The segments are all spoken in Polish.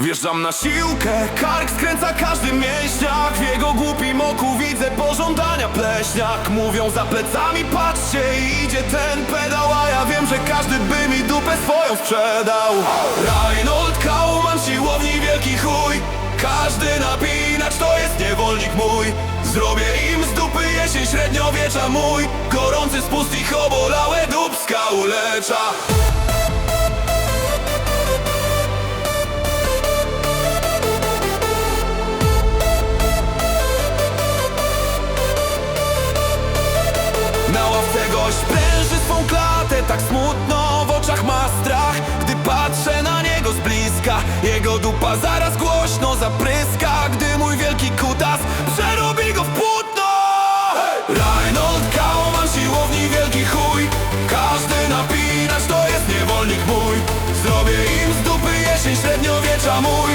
Wjeżdżam na siłkę, kark skręca każdy mięśniak. W jego głupim oku widzę pożądania pleśniak. Mówią za plecami, patrzcie, idzie ten pedał A ja wiem, że każdy by mi dupę swoją sprzedał. Reinhold Kauman, siłowni wielki chuj. Każdy napinacz to jest niewolnik mój. Zrobię im z dupy jesień średniowiecza mój. Gorący spust ich obolałe dubska ulecza klatę Tak smutno w oczach ma strach. Gdy patrzę na niego z bliska Jego dupa zaraz głośno zapryska. Gdy mój wielki kutas przerobi go w płótno. Reinhold Kauman, siłowni wielki chuj. Każdy napinacz to jest niewolnik mój. Zrobię im z dupy jesień średniowiecza mój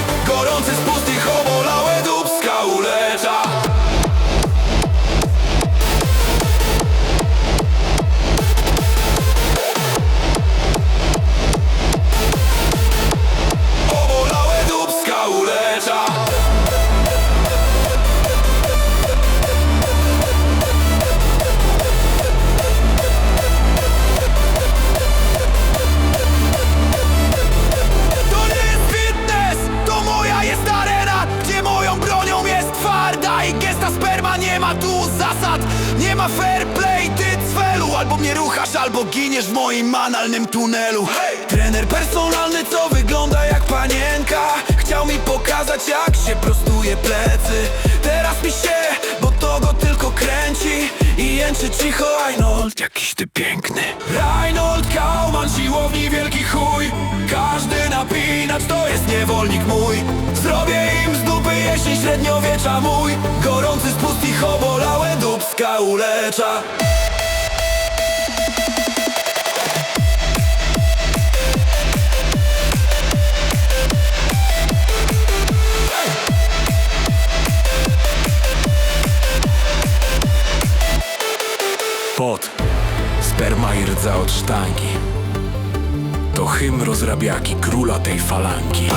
ma fair play Ty cwelu, albo mnie ruchasz, albo giniesz w moim analnym tunelu. Trener personalny, co wygląda jak panienka? Chciał mi pokazać jak się prostuje plecy. Teraz mi się, bo to go tylko kręci I jęczy cicho. Reinhold, jakiś ty piękny. Reinhold Kauman, siłowni wielki chuj. Każdy napinacz to jest niewolnik mój. Zrobię im z dupy jesień średniowiecza mój. Gorący spust ich obolałe dubska ulecza. Pot, sperma i rdza od sztangi. To hymn rozrabiaki, króla tej falangi